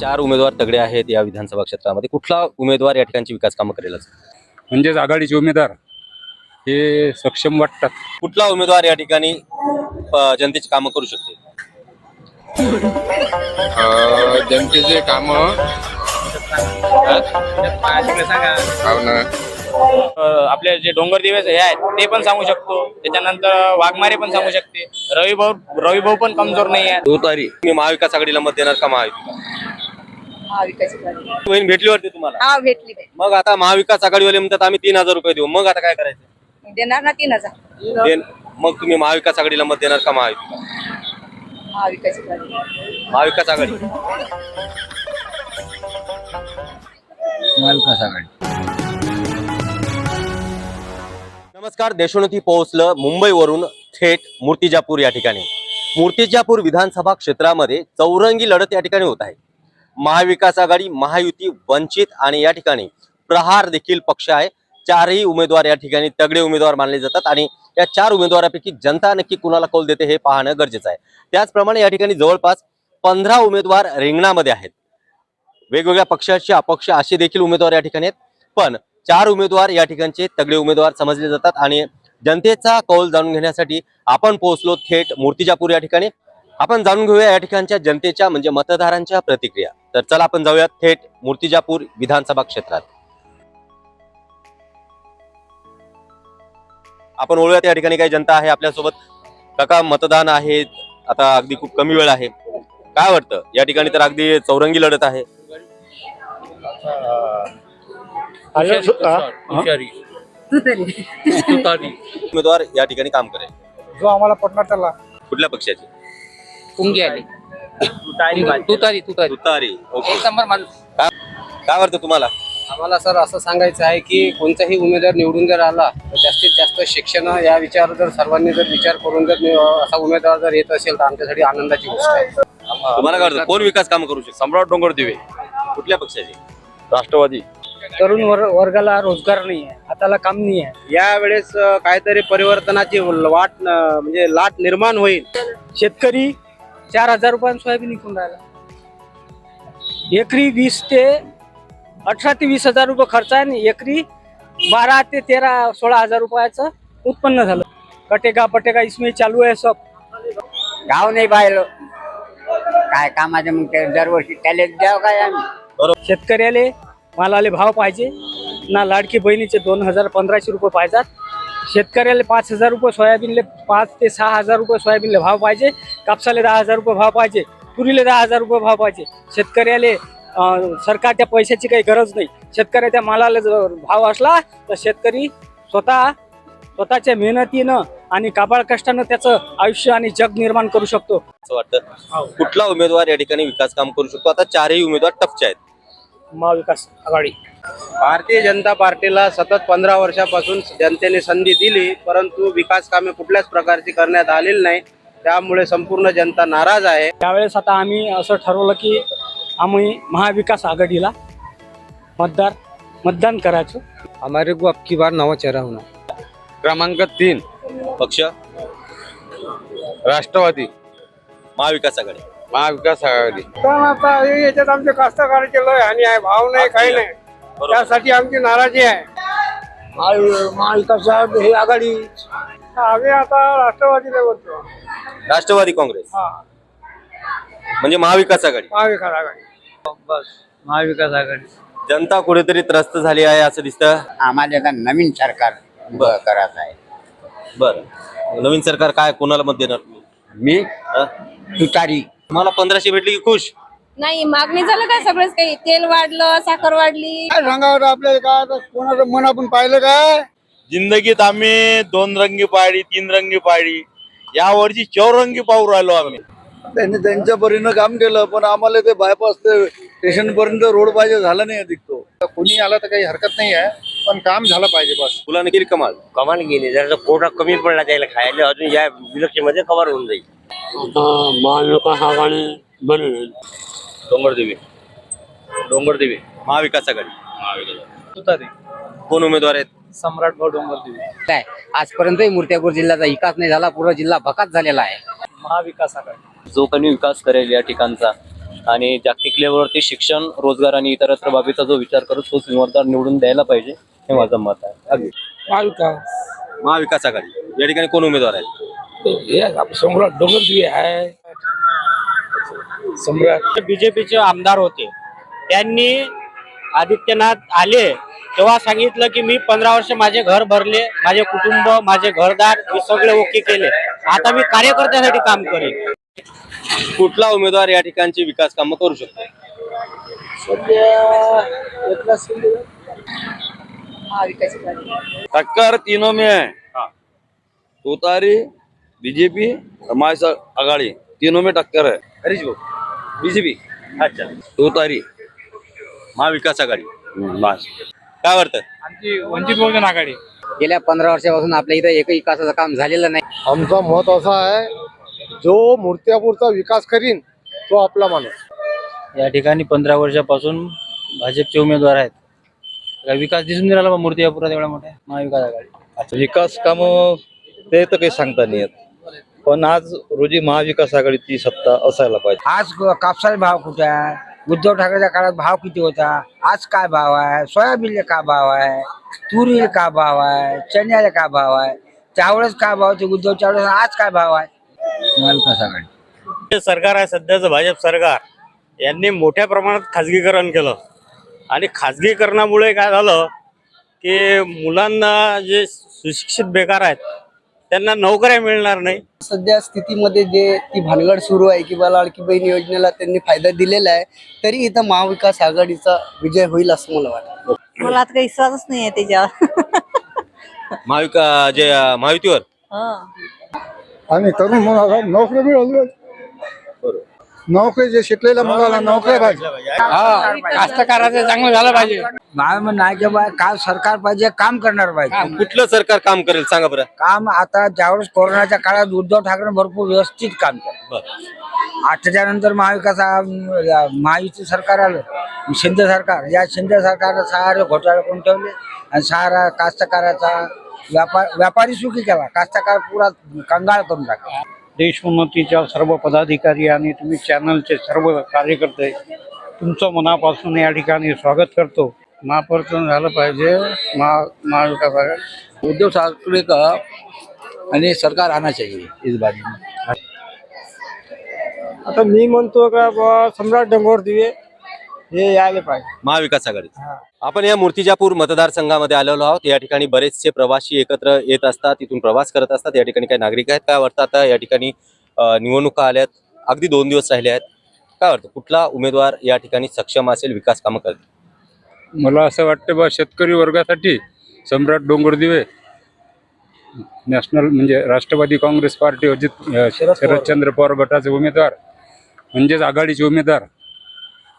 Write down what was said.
चार उमेदवार तगडे आहेत या विधानसभा क्षेत्रामध्ये. कुठला उमेदवार या ठिकाणची विकास कामं करेलच? म्हणजेच आघाडीचे उमेदवार हे सक्षम वाटतात. कुठला उमेदवार या ठिकाणी अ, जनतेची कामं करू शकते जनतेचे काम आपले जे डोंगर दिवस हे आहेत ते पण सांगू शकतो. त्याच्यानंतर वाघमारे पण सांगू शकते. रवी भाऊ रवी भाऊ पण कमजोर नाही आहे तुतारी मी महाविकास आघाडीला मत देणार का महायुतीला महाविकास आघाडी. बहीण भेटली वाटते तुम्हाला? हा भेटली बाई. मग आता महाविकास आघाडीवाले म्हणतात आम्ही तीन हजार रुपये देऊ. मग आता काय करायचं? देणार ना तीन हजार. देन मग तुम्ही महाविकास आघाडीला मत देणार का महाविकास आघाडी. महाविकास आघाडी. महाविकास आघाडी. नमस्कार देशोन्नती पोहोचलं मुंबईवरून थेट मूर्तिजापूर या ठिकाणी. मूर्तिजापूर विधानसभा क्षेत्रामध्ये चौरंगी लढत या ठिकाणी होत आहे. महाविकास आघाडी महायुती वंचित आणि या ठिकाणी प्रहार देखील पक्ष आहे. चारही उमेदवार या ठिकाणी तगडे उमेदवार मानले जातात आणि या चार उमेदवारापैकी जनता नक्की कुणाला कौल देते हे पाहणं गरजेचं आहे. त्याचप्रमाणे या ठिकाणी जवळपास पंधरा उमेदवार रिंगणामध्ये आहेत. वेगवेगळ्या पक्षाचे अपक्ष असे देखील उमेदवार या ठिकाणी आहेत. पण चार उमेदवार या ठिकाणचे तगडे उमेदवार समजले जातात आणि जनतेचा कौल जाणून घेण्यासाठी आपण पोहोचलो थेट मूर्तिजापूर या ठिकाणी. आपण जाणून घेऊया या ठिकाणच्या जनतेच्या म्हणजे मतदारांच्या प्रतिक्रिया. तर चला आपण जाऊया थेट मूर्तिजापूर विधानसभा क्षेत्रात. आपण ओळूयात या ठिकाणी काही जनता आहे आपल्यासोबत. काका मतदान आहे. आता अगदी खूप कमी वेळ आहे. काय वाटतं? या ठिकाणी तर अगदी चौरंगी लढत आहे. उमेदवार या ठिकाणी काम करेल. जो आम्हाला पटणार त्याला. कुठल्या पक्षाचे? पुंगी आली. तुतारी तुतारी तुतारी. ओके. एक नंबर माणूस. काय काय वाटतं तुम्हाला? आम्हाला सर असं सांगायचं आहे की कोणताही उमेदवार निवडून जर आला तर जास्तीत जास्त शिक्षण या विचार जर सर्वांनी जर विचार करून जर नि- असा उमेदवार जर येत असेल तर आमच्यासाठी आनंदाची गोष्ट आहे. तुम्हाला काय वाटतं कोण विकास काम करू शकतो? सम्राट डोंगर दिवे. कुठल्या पक्षाचे? राष्ट्रवादी. तरुण वर- वर्गाला रोजगार नाही आहे हाताला काम नाही आहे. यावेळेस अं, काहीतरी परिवर्तनाची वाट अं, म्हणजे लाट निर्माण होईल. शेतकरी चार हजार रुपयांना सोयाबीन विकून राहिला. एकरी वीस ते अठरा ते वीस हजार रुपये खर्च आहे आणि एकरी बारा ते तेरा सोळा हजार रुपयाचं उत्पन्न झालं. कटेका पटेका इसमें चालू आहे सब. गाव नाही पाहिलं काय कामाचं मग ते दरवर्षी त्याला द्यावं काय आम्ही? शेतकऱ्याले मालाले भाव पाहिजे. ना लाडकी बहिणीचे दोन हजार पंधराशे रुपये पाहिजेत. शेतकऱ्याला पाच हजार रुपये सोयाबीनले पाच ते सहा हजार रुपये सोयाबीनले भाव पाहिजे कापसाले दहा हजार रुपये भाव पाहिजे तुरीले दहा हजार रुपये भाव पाहिजे. शेतकऱ्याले अं, सरकारच्या पैशाची काही गरज नाही. शेतकऱ्याच्या मालाला जर भाव असला तर शेतकरी स्वतः स्वतःच्या मेहनतीनं आणि काबाळ कष्टानं त्याचं आयुष्य आणि जग निर्माण करू शकतो. असं वाटतं. कुठला उमेदवार या ठिकाणी विकास काम करू शकतो? आता चारही उमेदवार टपचे आहेत. महाविकास आघाडी. भारतीय जनता पार्टीला सतत पंधरा वर्षापासून जनतेने संधी दिली परंतु विकास कामे कुठल्याच प्रकारची करण्यात आलेली नाही. त्यामुळे संपूर्ण जनता नाराज आहे. त्यावेळेस आता आम्ही असं ठरवलं की आम्ही महाविकास आघाडीला मतदार मतदान करायचं. हमारे को अबकी बार नवा चेहरा होना। क्रमांक तीन पक्ष राष्ट्रवादी महाविकास आघाडी. महाविकास आघाडी पण आता याच्यात आमच्या कास्तकाराचे लय हानी आहे भाव नाही काही नाही. त्यासाठी आमची नाराजी आहे. महाविकास हे आघाडी. आम्ही आता राष्ट्रवादीला बोलतो. राष्ट्रवादी काँग्रेस? हा. म्हणजे महाविकास आघाडी? महाविकास आघाडी. महाविकास आघाडी. जनता कुठेतरी त्रस्त झाली आहे असं दिसतं? आम्हाला आता नवीन सरकार करायचं आहे. बरं. नवीन सरकार काय? कोणाला मत देणार तुम्ही? मी? तुतारी. तुम्हाला पंधराशे भेटली की खुश? नाही मागणी झालं काय सगळंच काही? तेल वाढलं साखर वाढली. काय सांगावं आपल्याला काय आता कोणाचं मन आपण पाहिलं काय? जिंदगीत आम्ही दोन रंगी पाळी तीन रंगी पाळी या वर्षी चौरंगी पाहू राहिलो आम्ही. त्यांनी त्यांच्या परीनं काम केलं पण आम्हाला ते बायपास ते स्टेशन पर्यंत रोड पाहिजे झालं नाही तिकतो कोणी आला तर काही हरकत नाही आहे पण काम झालं पाहिजे बस. फुलाने केली कमाल. कमाल गेली जर कोटा कमी पडला त्याला खायला अजून या विलक्षणमध्ये कव्हर होऊन जाईल. महाविकास आघाडी बनेल. डोंगरदेवी डोंगरदेवी महाविकास आघाडी. तुतारी कोण उमेदवार आहेत? सम्राट भाऊ डोंगर काय? आजपर्यंतही मूर्त्यापूर जिल्ह्याचा विकास नाही झाला पूर्ण जिल्हा भकास झालेला आहे. महाविकास आघाडी. जो कोणी विकास करेल या ठिकाणचा आणि जागतिक लेवलवरती शिक्षण रोजगार आणि इतरत्र बाबीचा जो विचार करत तोच उमेदवार निवडून द्यायला पाहिजे हे माझं मत आहे. अगदी. महाविकास. आघाडी. या ठिकाणी कोण उमेदवार आहेत सम्राट डोंगरदिवे आहे सम्राट। बीजेपीचे आमदार होते त्यांनी आदित्यनाथ आले तेव्हा सांगितलं की मी पंधरा वर्ष माझे घर भरले माझे कुटुंब माझे घरदार हे सगळे ओके केले. आता मी कार्यकर्त्यासाठी काम करेन. कुठला उमेदवार या ठिकाणची विकास कामं करू शकतो? टक्कर तीनों में है. तुतारी बीजेपी हमारे साथ आघाड़ी तीनों में टक्कर है। हरीश भाऊ बीजेपी। अच्छा। तुतारी महाविकास आघाडी। बस। काय वाटतं? आमची वंचित बहुजन आघाडी। गेल्या पंधरा वर्षापासून आपल्या इथं एकही विकासाचं काम झालेलं नाही. आमचा मत असा आहे जो मूर्त्यापूरचा विकास करीन तो आपला माणूस. या ठिकाणी पंधरा वर्षापासून भाजपचे उमेदवार आहेत. काय विकास दिसून राहिला बा मूर्तिजापुरात एवढ्या मोठ्या? महाविकास आघाडी. विकास काम ते तर काही सांगता नाही येत. पण आज रोजी महाविकास आघाडीची सत्ता असायला पाहिजे. आज कापसाला भाव कुठे आहे? उद्धव ठाकरेच्या काळात भाव किती होता? आज काय भाव आहे? सोयाबीनला काय भाव आहे? तुरीला काय भाव आहे? चण्याला काय भाव आहे? त्यावेळेस काय भाव होते उद्धवच्या वेळेस आज काय भाव आहे? महाविकास आघाडी. जे सरकार आहे सध्याचं भाजप सरकार. यांनी मोठ्या प्रमाणात खाजगीकरण केलं. आणि खाजगीकरणामुळे काय झालं की मुलांना जे सुशिक्षित बेकार आहेत त्यांना नोकऱ्या मिळणार नाही. सध्या स्थितीमध्ये जे ती भानगड सुरू आहे किंवा लाडकी बहीण योजनेला त्यांनी फायदा दिलेला आहे तरी इथं महाविकास आघाडीचा विजय होईल असं मला वाटतं. मला आता काही विश्वासच नाही आहे त्याच्यावर. महाविका जे महायुतीवर? आणि तरुण मुलाला नोकरी मिळाली नोकरी जे शिकलेल्या मुलाला नोकरी पाहिजे. कास्तकाराचं चांगलं झालं पाहिजे. माझं म्हणणं आहे की बा काय सरकार पाहिजे काम करणार पाहिजे. कुठलं सरकार काम करेल सांगा बरं. काम आता ज्यावेळेस कोरोनाच्या काळात उद्धव ठाकरे भरपूर व्यवस्थित काम केलं. बरं. आता त्यानंतर महाविकास आ- या महायुती सरकार आलं. शिंदे सरकार या शिंदे सरकारनं सारे घोटाळे करून ठेवले आणि सारा कास्तकाराचा व्यापार व्यापारी सुखी केला. कास्तकार पुरा कंगाळ करून टाकला. देशोन्नतीच्या सर्व पदाधिकारी आणि तुम्ही चॅनलचे सर्व कार्यकर्ते तुमचं मनापासून या ठिकाणी स्वागत करतो. महापरिवर्तन झालं पाहिजे. महा महाविकास आघाडी. उद्धव ठाकरे का आणि सरकार आना चाहिए इस बारे में. आता मी म्हणतो का बा सम्राट डोंगर दिवे. हे यायला पाहिजे महाविकास आघाडी. आपण या मूर्तिजापूर मतदारसंघामध्ये आलेलो आहोत. या ठिकाणी बरेचसे प्रवासी एकत्र येत असतात तिथून प्रवास करत असतात. या ठिकाणी काही नागरिक आहेत काय वाटतं आता? या ठिकाणी अं, निवडणुका आल्यात अगदी दोन दिवस राहिले आहेत. काय वाटतं? कुठला उमेदवार या ठिकाणी सक्षम असेल विकास कामं करेल मला असं वाटतं बा शेतकरी वर्गासाठी सम्राट डोंगरदिवे नॅशनल म्हणजे राष्ट्रवादी काँग्रेस पार्टी अजित अ, शरदचंद्र पवार गटाचे उमेदवार म्हणजेच आघाडीचे उमेदवार